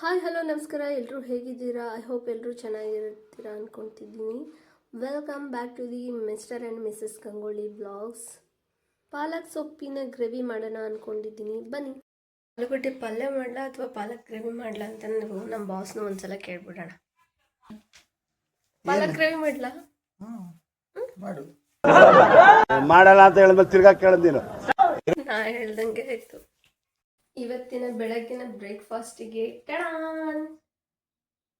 Hi hello ನಮಸ್ಕಾರ. ಎಲ್ಲರೂ ಹೇಗಿದ್ದೀರಾ? ಐ ಹೋಪ್ ಎಲ್ಲರೂ ಚೆನ್ನಾಗಿರ್ತೀರಾ ಅಂದ್ಕೊತಿದ್ದೀನಿ welcome back to the mister and missus Gangoli blogs ಪಾಲಕ್ ಸೊಪ್ಪಿನ ಗ್ರೇವಿ ಮಾಡೋಣ ಅಂದ್ಕೊಂಡಿದ್ದೀನಿ ಬನ್ನಿ. ಆಲೂಗಡ್ಡೆ ಪಲ್ಯ ಮಾಡಲಾ ಅಥವಾ ಪಾಲಕ್ ಗ್ರೇವಿ ಮಾಡಲಾ ಅಂತ ನಾವು ನಮ್ಮ ಬಾಸ್ನ ಒಂದ್ಸಲ ಕೇಳ್ಬಿಡೋಣ. ಪಾಲಕ್ ಗ್ರೇವಿ ಮಾಡಲಾ? ಮಾಡು. ಮಾಡಲ್ಲ ಅಂತ ಹೇಳಿದ್ಮೇಲೆ ತಿರ್ಗಾ ಕೇಳದ್ ನೀನು. ನಾ ಹೇಳ್ದಂಗೆ ಆಯ್ತು. ಇವತ್ತಿನ ಬೆಳಗ್ಗಿನ ಬ್ರೇಕ್ಫಾಸ್ಟಿಗೆ ಟಡಾನ್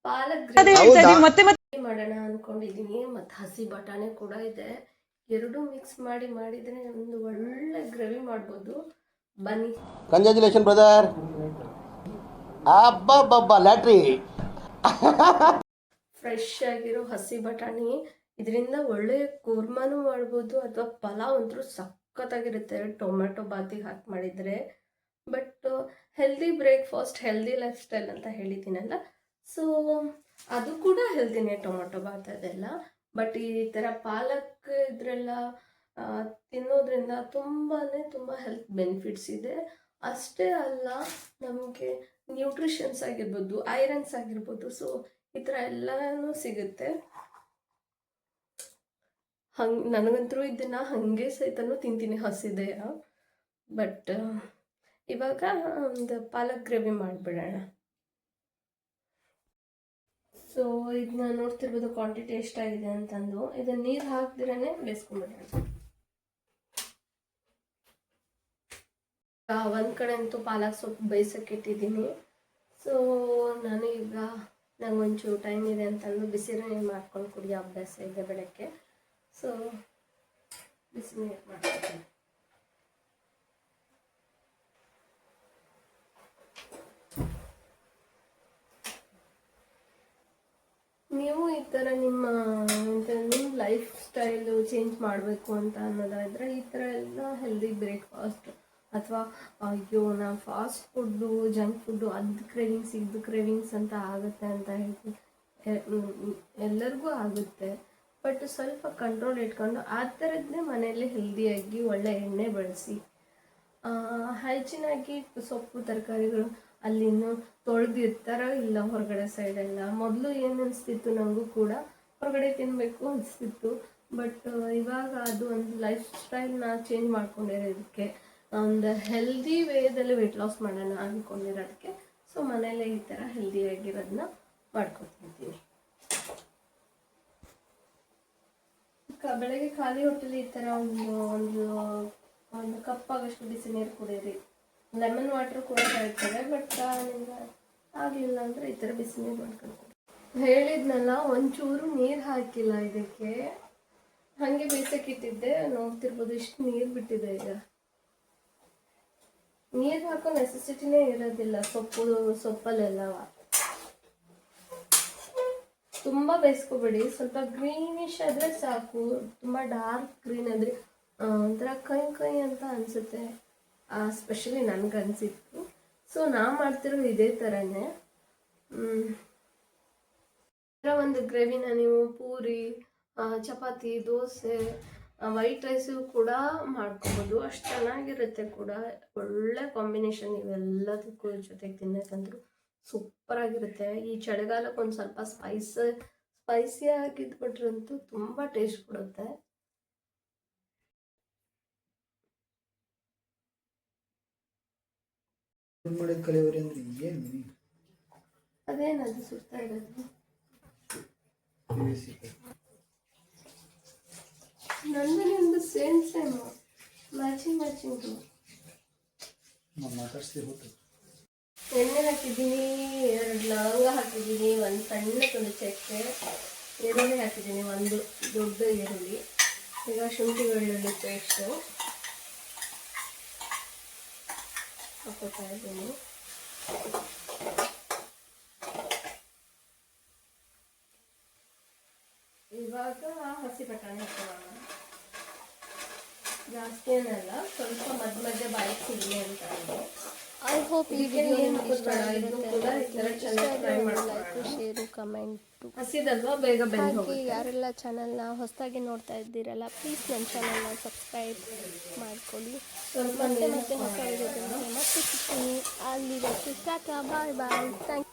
ಪಾಲಕ್ ಗ್ರೇವಿ ಮತ್ತೆ ಮತ್ತೆ ಮಾಡೋಣ ಅನ್ಕೊಂಡಿದೀನಿ ಮತ್ತೆ ಹಸಿ ಬಟಾಣಿ ಕೂಡ ಇದೆ. ಎರಡು ಮಿಕ್ಸ್ ಮಾಡಿ ಮಾಡಿದ್ರೆ ಒಂದು ಒಳ್ಳೆ ಗ್ರೇವಿ ಮಾಡ್ಬೋದು. ಬನ್ನಿ. ಕಂಗ್ರ್ಯಾಚುಲೇಷನ್ ಬ್ರದರ್ ಅಬ್ಬಬ್ಬಬ್ಬ ಲ್ಯಾಟ್ರಿ. ಫ್ರೆಶ್ ಆಗಿರೋ ಹಸಿ ಬಟಾಣಿ. ಇದರಿಂದ ಒಳ್ಳೆ ಕೂರ್ಮಾನು ಮಾಡ್ಬೋದು ಅಥವಾ ಪಲಾವ್ ಅಂತೂ ಸಖತ್ತಾಗಿರುತ್ತೆ. ಟೊಮೆಟೊ ಬಾತಿಗೆ ಹಾಕಿ ಮಾಡಿದರೆ. But healthy breakfast healthy lifestyle ಅಂತ ಹೇಳಿದ್ದೀನಲ್ಲ. ಸೊ ಅದು ಕೂಡ ಹೆಲ್ದಿನೇ ಟೊಮೆಟೊ ಬಾತ್ ಅದೆಲ್ಲ. ಬಟ್ ಈ ಥರ ಪಾಲಕ್ ಇದ್ರೆಲ್ಲ ತಿನ್ನೋದ್ರಿಂದ ತುಂಬಾ ತುಂಬ ಹೆಲ್ತ್ ಬೆನಿಫಿಟ್ಸ್ ಇದೆ. ಅಷ್ಟೇ ಅಲ್ಲ, ನಮಗೆ ನ್ಯೂಟ್ರಿಷನ್ಸ್ ಆಗಿರ್ಬೋದು ಐರನ್ಸ್ ಆಗಿರ್ಬೋದು ಸೊ ಈ ಥರ ಎಲ್ಲನೂ ಸಿಗುತ್ತೆ. ಹಂಗೆ, ನನಗಂತೂ ಇದನ್ನು ಹಾಗೆ ಸಹಿತನೂ ತಿಂತೀನಿ, ಹಸಿದೆಯ. ಬಟ್ ಇವಾಗ, ಒಂದು ಪಾಲಕ್ ಗ್ರೇವಿ ಮಾಡಿಬಿಡೋಣ. ಸೊ ಇದನ್ನ ನೋಡ್ತಿರ್ಬೋದು ಕ್ವಾಂಟಿಟಿ ಎಷ್ಟಾಗಿದೆ ಅಂತಂದು. ಇದನ್ನ ನೀರು ಹಾಕ್ದಿರೇ ಬೇಯಿಸ್ಕೊಂಡ್ಬಿಡೋಣ ಒಂದು ಕಡೆ ಅಂತೂ ಪಾಲಕ್ ಸೊಪ್ಪು ಬೇಯಿಸೋಕೆ ಇಟ್ಟಿದ್ದೀನಿ. ಸೊ ನಾನು ಈಗ ಒಂಚೂರು ಟೈಮ್ ಇದೆ ಅಂತಂದು ಬಿಸಿರು ನೀರು ಮಾಡ್ಕೊಂಡು ಕುಡಿಯೋ ಅಭ್ಯಾಸ ಇದೆ ಬೆಳಗ್ಗೆ. ಸೊ ಬಿಸಿ ನೀರು ಮಾಡ್ತೀನಿ ನೀವು ಈ ಥರ ನಿಮ್ಮ ನಿಮ್ಮ ಲೈಫ್ ಸ್ಟೈಲು ಚೇಂಜ್ ಮಾಡಬೇಕು ಅಂತ ಅನ್ನೋದಾದರೆ ಈ ಥರ ಎಲ್ಲ ಹೆಲ್ದಿ ಬ್ರೇಕ್ಫಾಸ್ಟ್ ಅಥವಾ ಅಯ್ಯೋ ನಾ ಫಾಸ್ಟ್ ಫುಡ್ಡು ಜಂಕ್ ಫುಡ್ಡು ಅದು ಕ್ರೇವಿಂಗ್ಸ್ ಇದು ಕ್ರೇವಿಂಗ್ಸ್ ಅಂತ ಆಗುತ್ತೆ ಅಂತ ಮ್, ಎಲ್ಲರಿಗೂ ಆಗುತ್ತೆ. ಬಟ್ ಸ್ವಲ್ಪ ಕಂಟ್ರೋಲ್ ಇಟ್ಕೊಂಡು ಆ ಥರದ್ದೇ ಮನೆಯಲ್ಲಿ ಹೆಲ್ದಿಯಾಗಿ ಒಳ್ಳೆ ಎಣ್ಣೆ ಬಳಸಿ. ಹೈಜಿನಾಗಿ ಸೊಪ್ಪು, ತರಕಾರಿಗಳು ಅಲ್ಲಿನ್ನು ತೊಳೆದಿರ್ತಾರೋ ಇಲ್ಲ ಹೊರಗಡೆ ಸೈಡೆಲ್ಲ ಮೊದಲು ಏನು ಅನಿಸ್ತಿತ್ತು ನನಗೂ ಕೂಡ ಹೊರಗಡೆ ತಿನ್ನಬೇಕು ಅನಿಸ್ತಿತ್ತು. ಬಟ್ ಇವಾಗ ಅದು ಒಂದು ಲೈಫ್ ಸ್ಟೈಲ್ನ ಚೇಂಜ್ ಮಾಡ್ಕೊಂಡಿರೋದಕ್ಕೆ ಒಂದು ಹೆಲ್ದಿ ವೇದಲ್ಲಿ ವೆಯ್ಟ್ ಲಾಸ್ ಮಾಡೋಣ ಅಂದ್ಕೊಂಡಿರೋದಕ್ಕೆ ಸೊ ಮನೇಲೇ ಈ ಥರ ಹೆಲ್ದಿಯಾಗಿರೋದನ್ನ ಮಾಡ್ಕೊತಿದ್ದೀನಿ ಬೆಳಗ್ಗೆ ಖಾಲಿ ಹೊಟ್ಟೆಲಿ ಈ ಥರ ಒಂದು ಒಂದು ಒಂದು ಕಪ್ ಆಗಷ್ಟು ಬಿಸಿ ನೀರು ಕುಡಿಯಿರಿ. ಲೆಮನ್ ವಾಟರ್ ಕೂಡ ಹೇಳ್ತಾರೆ ಬಟ್ ನಿಮ್ಗೆ ಆಗಲಿಲ್ಲ ಅಂದರೆ ಈ ಥರ ಬಿಸಿ ನೀರು ಮಾಡ್ಕೊಳ್ತೀವಿ ಹೇಳಿದ್ನಲ್ಲ ಒಂಚೂರು ನೀರು ಹಾಕಿಲ್ಲ ಇದಕ್ಕೆ. ಹಾಗೆ ಬೇಯಿಸಕ್ಕಿಟ್ಟಿದ್ದೆ ನೋಡ್ತಿರ್ಬೋದು ಇಷ್ಟು ನೀರು ಬಿಟ್ಟಿದೆ ಈಗ. ನೀರು ಹಾಕೋ ನೆಸೆಸಿಟಿನೇ ಇರೋದಿಲ್ಲ ಸೊಪ್ಪು ಸೊಪ್ಪಲ್ಲೆಲ್ಲ. ತುಂಬಾ ಬೇಯಿಸ್ಕೋಬೇಡಿ ಸ್ವಲ್ಪ ಗ್ರೀನಿಶ್ ಆದ್ರೆ ಸಾಕು ತುಂಬಾ ಡಾರ್ಕ್ ಗ್ರೀನ್ ಆದ್ರೆ ಆ, ಒಂಥರ ಕೈ ಕೈ ಅಂತ ಅನಿಸುತ್ತೆ. ಸ್ಪೆಷಲಿ ನನಗೆ ಅನ್ಸಿತ್ತು. ಸೊ ನಾ ಮಾಡ್ತಿರೋ ಇದೇ ಥರನೇ ಒಂದು ಗ್ರೇವಿನ ನೀವು ಪೂರಿ ಚಪಾತಿ, ದೋಸೆ ವೈಟ್ ರೈಸು ಕೂಡ ಮಾಡ್ಕೊಬೋದು. ಅಷ್ಟು ಚೆನ್ನಾಗಿರುತ್ತೆ ಕೂಡ. ಒಳ್ಳೆ ಕಾಂಬಿನೇಷನ್ ಇವೆಲ್ಲದಕ್ಕೂ ಜೊತೆಗೆ ಸೂಪರ್ ಆಗಿರುತ್ತೆ ಈ ಚಳಿಗಾಲಕ್ಕೆ ಒಂದು ಸ್ವಲ್ಪ ಸ್ಪೈಸ್ ಸ್ಪೈಸಿ ಆಗಿದ್ಬಿಟ್ರಂತೂ ತುಂಬ ಟೇಸ್ಟ್ ಕೊಡುತ್ತೆ. ಫೋನ್ ಮಾಡಿದ ಕಲಿಯೋರಿ ಅಂದ್ರೆ ಏನು ಅದೇನದು ಸುತ್ತಾ ಇರೋದು? ನಂದನೇ ಒಂದು ಸೇಮ್ ಸೇಮ್ ಮ್ಯಾಚಿಂಗ್ ಮ್ಯಾಚಿಂಗ್ ನಾನು ಮಾತಾಡ್ಸ್ತೀವಿ ಹೋತು ಎಣ್ಣೆ ಹಾಕಿದ್ದೀನಿ ಎರಡು ಲವಂಗ ಹಾಕಿದ್ದೀನಿ ಒಂದು ಸಣ್ಣ ತುಂಡು ಚಕ್ಕೆ ಈರುಳ್ಳಿ ಹಾಕಿದ್ದೀನಿ ಒಂದು ದೊಡ್ಡ ಈರುಳ್ಳಿ ಈಗ ಶುಂಠಿ ಬೆಳ್ಳುಳ್ಳಿ ಪೇಸ್ಟು ಹಾಕೋತಾ ಇದ್ದೀನಿ ಇವಾಗ ಹಸಿ ಬಟಾಣಿ ಹಾಕೋಣ. ಜಾಸ್ತಿ ಏನಲ್ಲ ಸ್ವಲ್ಪ ಮಧ್ಯ ಮಧ್ಯ ಬಾಯಿಗೆ ಸಿಗಲಿ ಅಂತ ಇದೆ. ಐ ಹೋಪ್ ಈ ವಿಡಿಯೋ ನಿಮಗೆ ಇಷ್ಟ ಲೈಕ್ ಶೇರು ಕಮೆಂಟು ಹಸಿದಲ್ವಾ ಬೇಗ ಹಾಗೆ ಯಾರೆಲ್ಲ ಚಾನಲ್ನ ಹೊಸದಾಗಿ ನೋಡ್ತಾ ಇದ್ದೀರಲ್ಲ ಪ್ಲೀಸ್ ನನ್ನ ಚಾನಲ್ನ ಸಬ್ಸ್ಕ್ರೈಬ್ ಮಾಡ್ಕೊಳ್ಳಿ ಸ್ವಲ್ಪ ಮತ್ತೆ ಮತ್ತೆ ಸಿಗ್ತೀನಿ ಬಾಯ್ ಬಾಯ್. ಥ್ಯಾಂಕ್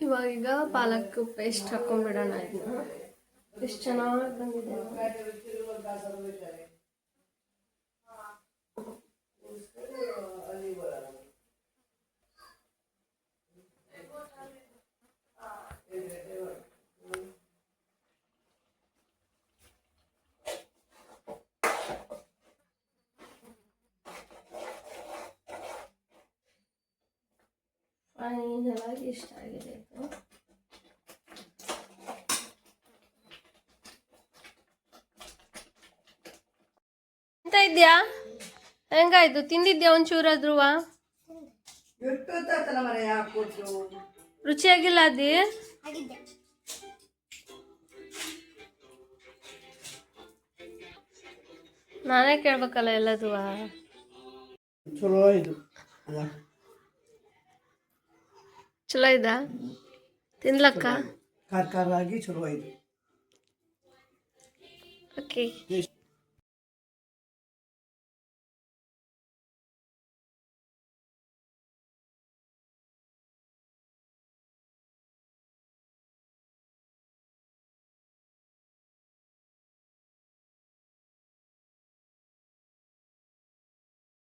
ಇವಾಗೀಗ ಪಾಲಕ್ ಪೇಸ್ಟ್ ಹಾಕೊಂಡ್ಬಿಡೋಣ ಇದನ್ನ ಎಷ್ಟು ಚೆನ್ನಾಗಿ ಬಂದಿದೆ. ಆಗಿ ಇಷ್ಟ ಆಗಿದೆ ಇದು ಎಂತ ಇದ್ಯಾ ಹೆಂಗಾಯ್ತು? ತಿಂದಿದ್ಯಾ ಒಂಚೂರಾದ್ರೂ ರುಚಿಯಾಗಿಲ್ಲ ಅದಿ? ನಾನೇ ಕೇಳ್ಬೇಕಲ್ಲ ಎಲ್ಲದುವಾ ಚಲೋ ಇದು. ಚಲೋ ಇದ? ತಿನ್ಲಕ್ಕ? ಖಾರ ಖಾರ ಆಗಿ ಚಲೋ ಆಯ್ತು. ಓಕೆ